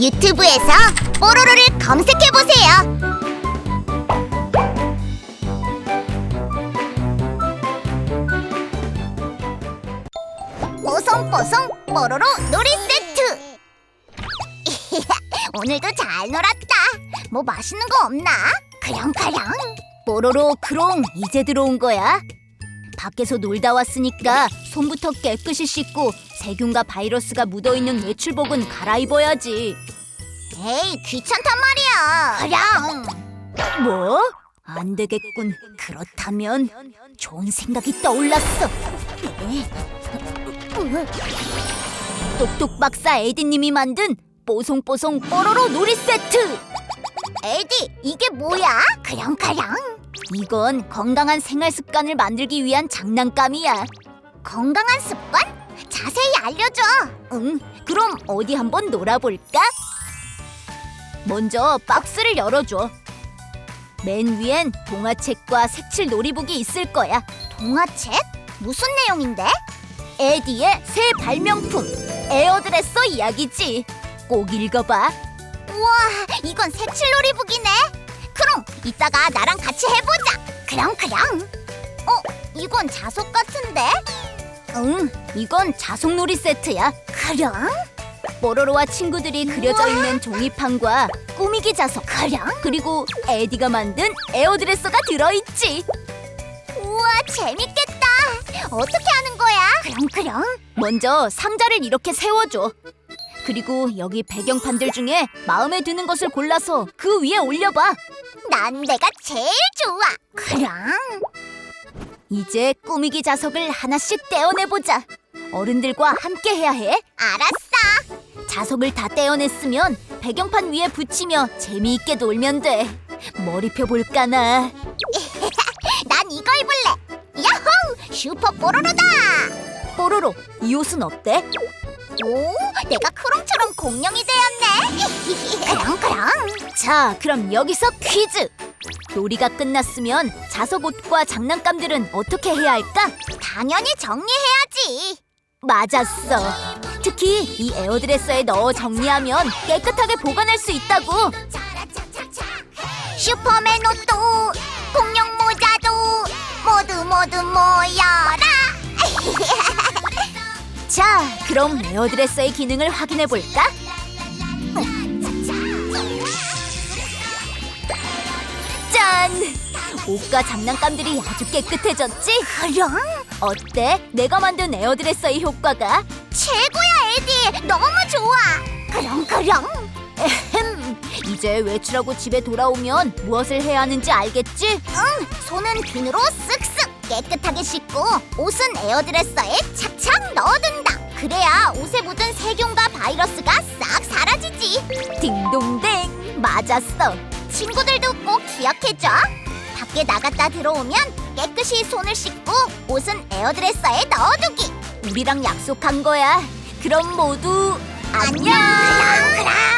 유튜브에서 뽀로로를 검색해 보세요. 뽀송뽀송 뽀로로 놀이 세트. 오늘도 잘 놀았다. 뭐 맛있는 거 없나? 그랑그랑. 뽀로로 크롱 이제 들어온 거야? 밖에서 놀다 왔으니까 손부터 깨끗이 씻고 세균과 바이러스가 묻어있는 외출복은 갈아입어야지 에이 귀찮단 말이야. 그냥. 뭐? 안 되겠군 그렇다면 좋은 생각이 떠올랐어 똑똑 박사 에디님이 만든 뽀송뽀송 뽀로로 놀이 세트 에디 이게 뭐야? 그랑그랑. 이건 건강한 생활 습관을 만들기 위한 장난감이야 건강한 습관? 자세히 알려줘. 응, 그럼 어디 한번 놀아볼까? 먼저 박스를 열어줘. 맨 위엔 동화책과 색칠 놀이북이 있을 거야. 동화책? 무슨 내용인데? 에디의 새 발명품, 에어드레서 이야기지. 꼭 읽어봐. 우와, 이건 색칠 놀이북이네. 그럼 이따가 나랑 같이 해보자. 그냥 그냥. 어, 이건 자석 같은데? 응, 이건 자석놀이 세트야. 그냥? 뽀로로와 친구들이 그려져 있는 종이판과 꾸미기 자석, 그냥? 그리고 에디가 만든 에어드레서가 들어있지. 우와, 재밌겠다. 어떻게 하는 거야? 그냥 그냥. 먼저 상자를 이렇게 세워줘. 그리고 여기 배경판들 중에 마음에 드는 것을 골라서 그 위에 올려봐. 난 내가 제일 좋아. 그냥? 이제 꾸미기 자석을 하나씩 떼어내보자. 어른들과 함께 해야 해. 알았어. 자석을 다 떼어냈으면 배경판 위에 붙이며 재미있게 놀면 돼. 머리 펴볼까나. 난 이거 입을래. 야호! 슈퍼 뽀로로다. 뽀로로, 이 옷은 어때? 오, 내가 크롱처럼 공룡이 되었네. 그냥 그냥. 자, 그럼 여기서 퀴즈. 놀이가 끝났으면 자석 옷과 장난감들은 어떻게 해야 할까? 당연히 정리해야지. 맞았어. 특히 이 에어드레서에 넣어 정리하면 깨끗하게 보관할 수 있다고. 슈퍼맨 옷도 공룡 모자도 모두 모두 모여라. 자, 그럼 에어드레서의 기능을 확인해 볼까? 옷과 장난감들이 아주 깨끗해졌지? 그럼 어때? 내가 만든 에어드레서의 효과가? 최고야 에디. 너무 좋아. 그럼 그럼. 햄! 이제 외출하고 집에 돌아오면 무엇을 해야 하는지 알겠지? 응. 손은 비누로 쓱쓱 깨끗하게 씻고 옷은 에어드레서에 착착 넣어둔다. 그래야 옷에 묻은 세균과 바이러스가 싹 사라지지. 딩동댕! 맞았어. 친구들도 꼭 기억해줘. 밖에 나갔다 들어오면 깨끗이 손을 씻고 옷은 에어드레서에 넣어두기. 우리랑 약속한 거야. 그럼 모두 안녕. 그랑 그랑.